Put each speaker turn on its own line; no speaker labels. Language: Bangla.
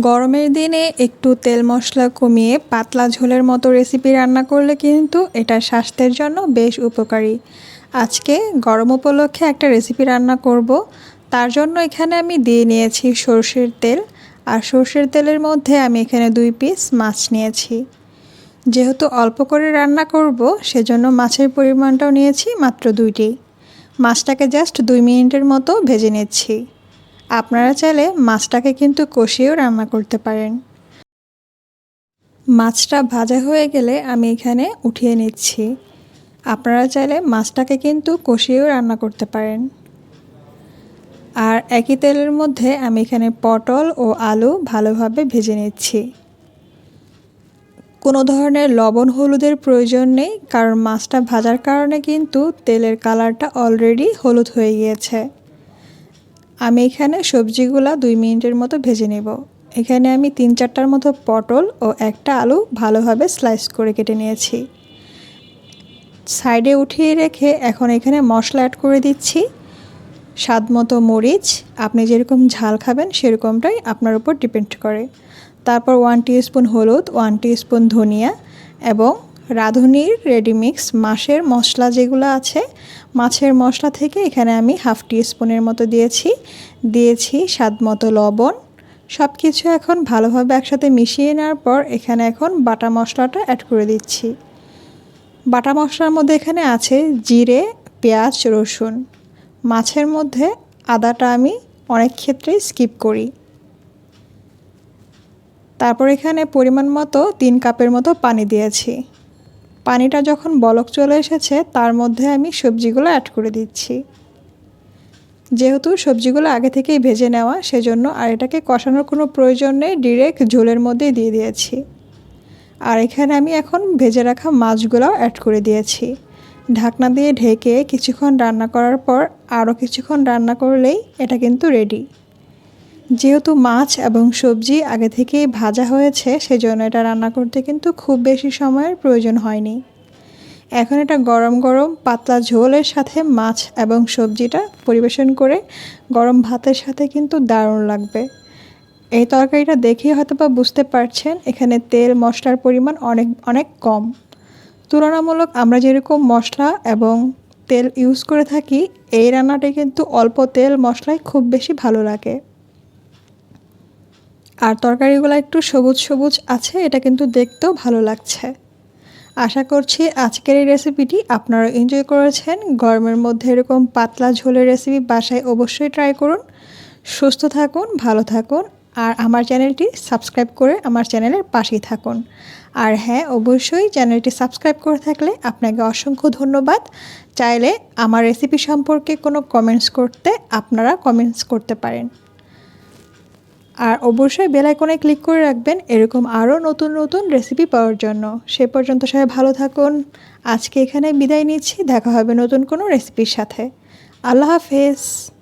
গরমের দিনে একটু তেল মশলা কমিয়ে পাতলা ঝোলের মতো রেসিপি রান্না করলে কিন্তু এটা স্বাস্থ্যের জন্য বেশ উপকারী। আজকে গরম উপলক্ষে একটা রেসিপি রান্না করব। তার জন্য এখানে আমি দিয়ে নিয়েছি সর্ষের তেল। আর সর্ষের তেলের মধ্যে আমি এখানে দুই পিস মাছ নিয়েছি। যেহেতু অল্প করে রান্না করব, সেজন্য মাছের পরিমাণটাও নিয়েছি মাত্র দুইটি। মাছটাকে জাস্ট দুই মিনিটের মতো ভেজে নিচ্ছি। আপনারা চাইলে মাছটাকে কিন্তু কষিয়েও রান্না করতে পারেন। মাছটা ভাজা হয়ে গেলে আমি এখানে উঠিয়ে নিচ্ছি। আপনারা চাইলে মাছটাকে কিন্তু কষিয়েও রান্না করতে পারেন। আর একই তেলের মধ্যে আমি এখানে পটল ও আলু ভালোভাবে ভেজে নিচ্ছি। কোনো ধরনের লবণ হলুদের প্রয়োজন নেই, কারণ মাছটা ভাজার কারণে কিন্তু তেলের কালারটা অলরেডি হলুদ হয়ে গিয়েছে। আমি এখানে সবজিগুলা দুই মিনিটের মতো ভেজে নেব। এখানে আমি তিন চারটার মতো পটল ও একটা আলু ভালোভাবে স্লাইস করে কেটে নিয়েছি। সাইডে উঠিয়ে রেখে এখন এখানে মশলা অ্যাড করে দিচ্ছি। স্বাদ মতো মরিচ, আপনি যেরকম ঝাল খাবেন সেরকমটাই আপনার উপর ডিপেন্ড করে। তারপর ওয়ান স্পুন হলুদ ওয়ান স্পুন ধনিয়া এবং রাঁধুনির রেডিমিক্স মাছের মশলা যেগুলো আছে, মাছের মশলা থেকে এখানে আমি হাফ টি স্পুনের মতো দিয়েছি। দিয়েছি স্বাদ মতো লবণ। সব কিছু এখন ভালোভাবে একসাথে মিশিয়ে নেওয়ার পর এখানে এখন বাটা মশলাটা অ্যাড করে দিচ্ছি। বাটা মশলার মধ্যে এখানে আছে জিরে, পেঁয়াজ, রসুন। মাছের মধ্যে আদাটা আমি অনেক ক্ষেত্রেই স্কিপ করি। তারপর এখানে পরিমাণ মতো তিন কাপের মতো পানি দিয়েছি। পানিটা যখন বলক চলে এসেছে, তার মধ্যে আমি সবজিগুলো অ্যাড করে দিচ্ছি। যেহেতু সবজিগুলো আগে থেকেই ভেজে নেওয়া, সেজন্য আর এটাকে কষানোর কোনো প্রয়োজন নেই ডিরেক্ট ঝোলের মধ্যেই দিয়ে দিয়েছি। আর এখানে আমি এখন ভেজে রাখা মাছগুলো অ্যাড করে দিয়েছি। ঢাকনা দিয়ে ঢেকে কিছুক্ষণ রান্না করার পর আরও কিছুক্ষণ রান্না করলেই এটা কিন্তু রেডি যেহেতু মাছ এবং সবজি আগে থেকেই ভাজা হয়েছে, সেজন্য এটা রান্না করতে কিন্তু খুব বেশি সময়ের প্রয়োজন হয়নি। এখন এটা গরম গরম পাতলা ঝোলের সাথে মাছ এবং সবজিটা পরিবেশন করে গরম ভাতের সাথে কিন্তু দারুণ লাগবে। এই তরকারিটা দেখেই হয়তো বা বুঝতে পারছেন, এখানে তেল, মশলার পরিমাণ অনেক অনেক কম। তুলনামূলক আমরা যেরকম মশলা এবং তেল ইউজ করে থাকি, এই রান্নাটি কিন্তু অল্প তেল, মশলায় খুব বেশি ভালো লাগে। আর তরকারিগুলো একটু সবুজ সবুজ আছে, এটা কিন্তু দেখতেও ভালো লাগছে। আশা করছি আজকের এই রেসিপিটি আপনারা এনজয় করেছেন। গরমের মধ্যে এরকম পাতলা ঝোলের রেসিপি বাসায় অবশ্যই ট্রাই করুন। সুস্থ থাকুন, ভালো থাকুন, আর আমার চ্যানেলটি সাবস্ক্রাইব করে আমার চ্যানেলের পাশেই থাকুন। আর হ্যাঁ অবশ্যই চ্যানেলটি সাবস্ক্রাইব করে থাকলে আপনাকে অসংখ্য ধন্যবাদ। চাইলে আমার রেসিপি সম্পর্কে কোনো কমেন্টস করতে আপনারা কমেন্টস করতে পারেন। আর অবশ্যই বেলাইকনে ক্লিক করে রাখবেন। এরকম আরও নতুন নতুন রেসিপি পাওয়ার জন্য। সে পর্যন্ত সবাই ভালো থাকুন। আজকে এখানে বিদায় নিচ্ছি। দেখা হবে নতুন কোনো রেসিপির সাথে। আল্লাহ হাফেজ।